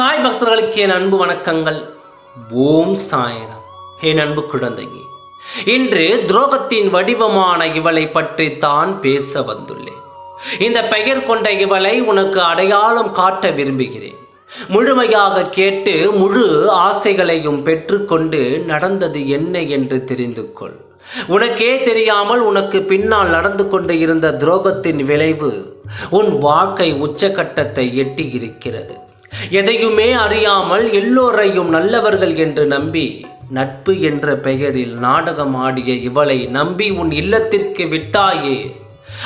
சாய் பக்தர்களுக்கு என் அன்பு வணக்கங்கள். ஓம் சாயரம். என் அன்பு குழந்தையே இன்று துரோகத்தின் வடிவமான இவளை பற்றி தான் பேச வந்துள்ளேன். இந்த பெயர் கொண்ட இவளை உனக்கு அடையாளம் காட்ட விரும்புகிறேன். முழுமையாக கேட்டு முழு ஆசைகளையும் பெற்றுக்கொண்டு நடந்தது என்ன என்று தெரிந்து கொள். உனக்கே தெரியாமல் உனக்கு பின்னால் நடந்து கொண்டு இருந்த துரோகத்தின் விளைவு உன் வாழ்க்கை உச்சகட்டத்தை எட்டி இருக்கிறது. எதையுமே அறியாமல் எல்லோரையும் நல்லவர்கள் என்று நம்பி நட்பு என்ற பெயரில் நாடகம் ஆடிய இவளை நம்பி உன் இல்லத்திற்கு விட்டாயே.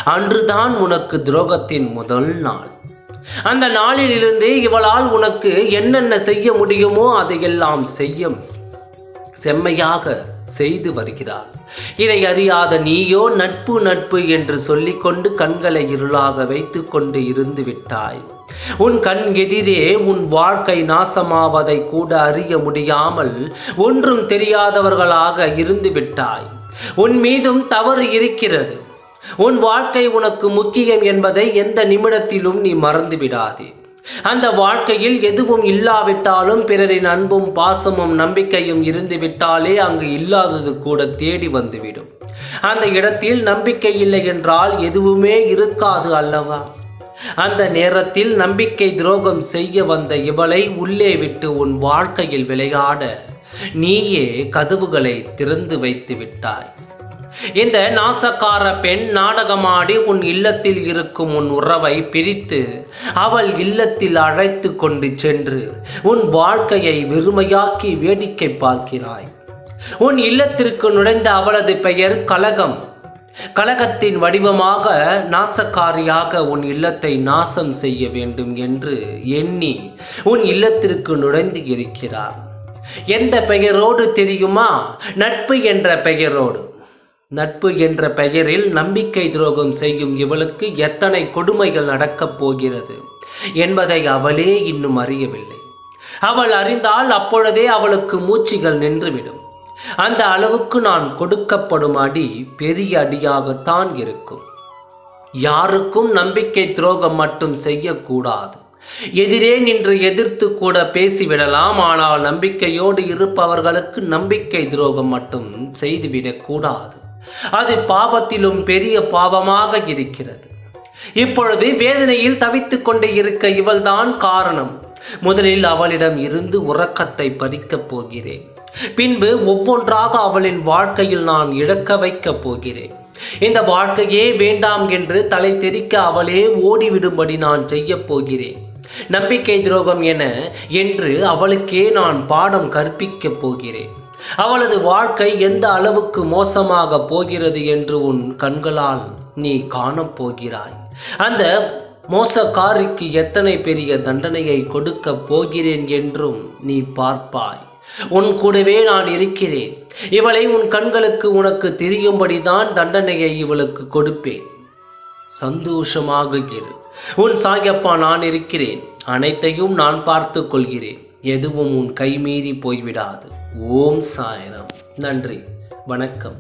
அன்றுதான் உனக்கு துரோகத்தின் முதல் நாள். அந்த நாளிலிருந்து இவளால் உனக்கு என்னென்ன செய்ய முடியுமோ அதையெல்லாம் செய்யும். செம்மையாக செய்து வருகிறார். இதை அறியாத நீயோ நட்பு நட்பு என்று சொல்லிக்கொண்டு கண்களை இருளாக வைத்து கொண்டு இருந்து விட்டாய். உன் கண் எதிரே உன் வாழ்க்கை நாசமாவதை கூட அறிய முடியாமல் ஒன்றும் தெரியாதவர்களாக இருந்து விட்டாய். உன் மீதும் தவறு இருக்கிறது. உன் வாழ்க்கை உனக்கு முக்கியம் என்பதை எந்த நிமிடத்திலும் நீ மறந்து விடாதே. அந்த வாழ்க்கையில் எதுவும் இல்லாவிட்டாலும் பிறரின் அன்பும் பாசமும் நம்பிக்கையும் இருந்துவிட்டாலே அங்கு இல்லாதது கூட தேடி வந்துவிடும். அந்த இடத்தில் நம்பிக்கை இல்லை என்றால் எதுவுமே இருக்காது அல்லவா? அந்த நேரத்தில் நம்பிக்கை துரோகம் செய்ய வந்த இவளை உள்ளே விட்டு உன் வாழ்க்கையில் விளையாட நீயே கதவுகளை திறந்து வைத்து விட்டாய். இந்த நாசக்கார பெண் நாடகமாடி உன் இல்லத்தில் இருக்கும் உன் உறவை பிரித்து அவள் இல்லத்தில் அழைத்து கொண்டு சென்று உன் வாழ்க்கையை வெறுமையாக்கி வேடிக்கை பார்க்கிறாய். உன் இல்லத்திற்கு நுழைந்த அவளது பெயர் கலகம். கலகத்தின் வடிவமாக நாசக்காரியாக உன் இல்லத்தை நாசம் செய்ய வேண்டும் என்று எண்ணி உன் இல்லத்திற்கு நுழைந்து இருக்கிறார். எந்த பெயரோடு தெரியுமா? நட்பு என்ற பெயரோடு. நட்பு என்ற பெயரில் நம்பிக்கை துரோகம் செய்யும் இவளுக்கு எத்தனை கொடுமைகள் நடக்கப் போகிறது என்பதை அவளே இன்னும் அறியவில்லை. அவள் அறிந்தால் அப்பொழுதே அவளுக்கு மூச்சுகள் நின்றுவிடும். அந்த அளவுக்கு நான் கொடுக்கப்படும் அடி பெரிய அடியாகத்தான் இருக்கும். யாருக்கும் நம்பிக்கை துரோகம் மட்டும் செய்யக்கூடாது. எதிரே நின்று எதிர்த்து கூட பேசிவிடலாம் ஆனால் நம்பிக்கையோடு இருப்பவர்களுக்கு நம்பிக்கை துரோகம் மட்டும் செய்துவிடக்கூடாது. அது பாவத்திலும் பெரிய பாவமாக இருக்கிறது. இப்பொழுது வேதனையில் தவித்துக் கொண்டு இருக்க இவள்தான் காரணம். முதலில் அவளிடம் இருந்து உறக்கத்தை பறிக்கப் போகிறேன். பின்பு ஒவ்வொன்றாக அவளின் வாழ்க்கையில் நான் இழக்க வைக்கப் போகிறேன். இந்த வாழ்க்கையே வேண்டாம் என்று தலை தெறிக்க அவளே ஓடிவிடும்படி நான் செய்யப் போகிறேன். நம்பிக்கை துரோகம் என என்று அவளுக்கே நான் பாடம் கற்பிக்கப் போகிறேன். அவளது வாழ்க்கை எந்த அளவுக்கு மோசமாக போகிறது என்று உன் கண்களால் நீ காணப் போகிறாய். அந்த மோசக்காரிக்கு எத்தனை பெரிய தண்டனையை கொடுக்க போகிறேன் என்றும் நீ பார்ப்பாய். உன் கூடவே நான் இருக்கிறேன். இவளை உன் கண்களுக்கு உனக்கு தெரியும்படிதான் தண்டனையை இவளுக்கு கொடுப்பேன். சந்தோஷமாக இரு. உன் சாயப்பா நான் இருக்கிறேன். அனைத்தையும் நான் பார்த்து கொள்கிறேன். எதுவும் உன் கைமீறி போய்விடாது. ஓம் சாயனம். நன்றி. வணக்கம்.